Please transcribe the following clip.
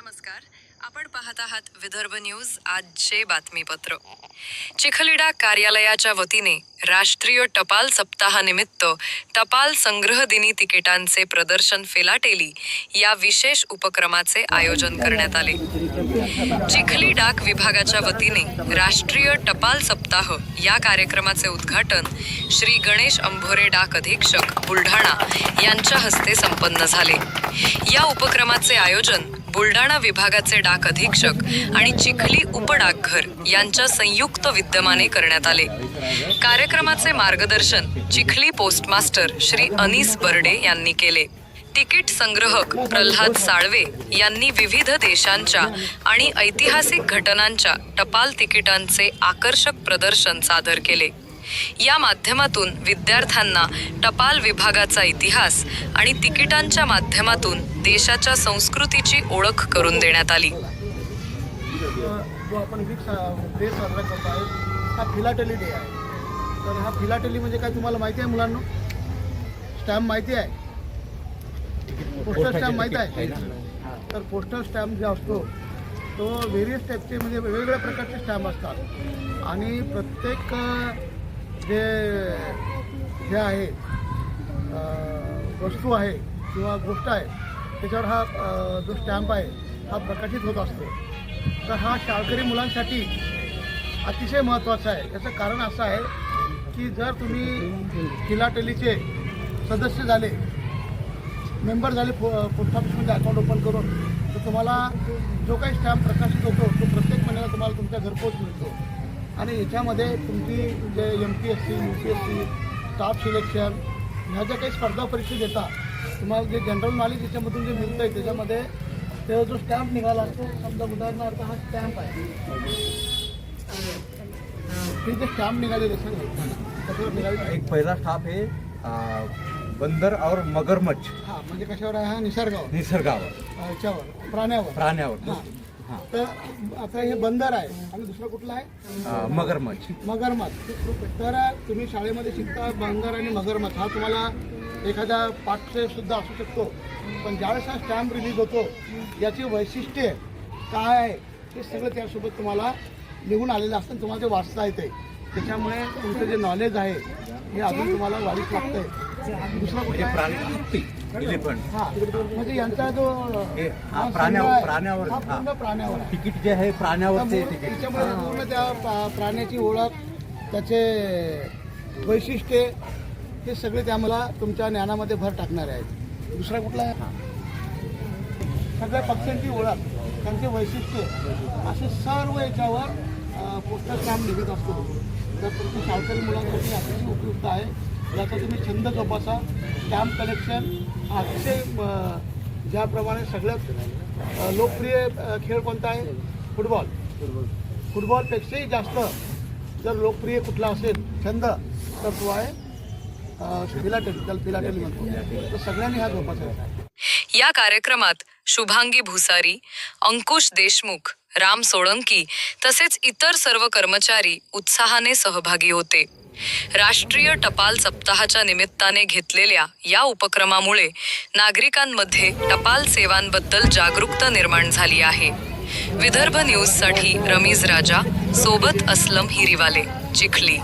नमस्कार. आपण पाहत आहात विदर्भ न्यूज आजचे बातमीपत्र. चिखलीडा कार्यालयाच्या वतीने राष्ट्रीय टपाल सप्ताहानिमित्त टपाल संग्रह दिनी तिकिटांचे प्रदर्शन फिलाटेली या विशेष उपक्रमाचे आयोजन करण्यात आले. चिखली डाक विभागाच्या वतीने राष्ट्रीय टपाल सप्ताह या कार्यक्रमाचे उद्घाटन श्री गणेश अंभोरे डाक अधीक्षक बुलढाणा यांच्या हस्ते संपन्न झाले. या उपक्रमाचे आयोजन बुलढाणा विभागाचे डाक अधीक्षक आणि चिखली उपडाकघर यांच्या संयुक्त विद्यमाने करण्यात आले. कार्यक्रमाचे मार्गदर्शन चिखली पोस्टमास्टर श्री अनीस बर्डे यांनी केले. तिकीट संग्रहक प्रल्हाद साळवे यांनी विविध देशांच्या आणि ऐतिहासिक घटनांच्या टपाल तिकिटांचे आकर्षक प्रदर्शन सादर केले. या माध्यमातून विद्यार्थ्यांना टपाल विभागाचा इतिहास आणि तिकिटांच्या माध्यमातून देशाच्या संस्कृतीची ओळख करून देण्यात आली. जो आपण वीक डे साजरा करतो आहे हा फिलाटेली डे आहे. तर हा फिलाटेली म्हणजे काय तुम्हाला माहिती आहे मुलांना? स्टॅम्प माहिती आहे? पोस्टल स्टॅम्प माहिती आहे? तर पोस्टल स्टॅम्प जे असतो तो व्हेरियस टाईपचे म्हणजे वेगवेगळ्या प्रकारचे स्टॅम्प असतात. आणि प्रत्येक जे हे आहे वस्तू आहे किंवा गोष्ट आहे त्याच्यावर हा जो स्टॅम्प आहे हा प्रकाशित होत असतो. तर हा शाळकरी मुलांसाठी अतिशय महत्त्वाचा आहे. याचं कारण असं आहे की जर तुम्ही फिलाटेलीचे सदस्य झाले मेंबर झाले पो पोस्ट ऑफिसमध्ये अकाउंट ओपन करून तर तुम्हाला जो काही स्टॅम्प प्रकाशित होतो तो प्रत्येक महिन्याला तुम्हाला तुमच्या घरपोच मिळतो. आणि याच्यामध्ये तुमची जे M P S C U P S C staff selection ह्या ज्या काही स्पर्धा परीक्षा देतात तुम्हाला जे जनरल नॉलेज याच्यामधून जे मिळतं आहे त्याच्यामध्ये ते जो स्टॅम्प निघाला असतो समजा उदाहरणार्थ हा स्टॅम्प आहे. हे जे स्टॅम्प निघाले एक पहिला स्टाफ आहे अं, बंदर और मगरमच्छ. हा म्हणजे कशावर आहे? हा निसर्गावर. निसर्गावर. याच्यावर प्राण्यावर. प्राण्यावर. हा. हा. तर आता हे बंदर आहे आणि दुसरं कुठलं आहे? अं, मगरमच्छ. मगरमच्छ. तर तुम्ही शाळेमध्ये शिकता बंदर आणि मगरमच्छ. हा तुम्हाला एखादा पाठ्य सुद्धा असू शकतो. पण ज्यावेळेस हा स्टॅम्प रिलीज होतो याची वैशिष्ट्ये काय आहे हे सगळं त्यासोबत तुम्हाला लिहून आलेलं असतं तुम्हाला ते वाचता येते त्याच्यामुळे तुमचं जे नॉलेज आहे हे अजून तुम्हाला वाढीस लागतंय. आहे? हा म्हणजे यांचा जो प्राण्यावर- प्राण्यावर. पूर्ण प्राण्यावर तिकीट जे आहे प्राण्यावरचे त्याच्यामुळे पूर्ण त्या प्रा- प्राण्याची ओळख त्याचे वैशिष्ट्ये हे सगळे ते आम्हाला तुमच्या ज्ञानामध्ये भर टाकणारे आहेत. दुसरा कुठला आहे? सगळ्या पक्ष्यांची ओळख त्यांचे वैशिष्ट्य असे सर्व याच्यावर पोस्टर स्टॅम्प निघत असतो. तर तुमच्या शाळकरी मुलांसाठी अतिशय उपयुक्त आहे. याचा तुम्ही छंद जोपासा. स्टॅम्प कलेक्शन अतिशय ज्याप्रमाणे सगळ्यात लोकप्रिय खेळ कोणता आहे? फुटबॉल फुटबॉलपेक्षाही जास्त जर लोकप्रिय कुठला असेल छंद तर तो आहे फिलाटेली त्याला फिलाटेली म्हणतो. तर सगळ्यांनी हा जोपासायचा. आहे या कार्यक्रमात शुभांगी भुसारी अंकुश देशमुख राम सोळंकी तसेच इतर सर्व कर्मचारी उत्साहाने सहभागी होते. राष्ट्रीय टपाल सप्ताहाच्या निमित्ताने घेतलेल्या या उपक्रमामुळे नागरिकांमध्ये टपाल सेवांबद्दल जागरूकता निर्माण झाली आहे. विदर्भ न्यूजसाठी रमीज राजा सोबत असलम हिरीवाले चिखली.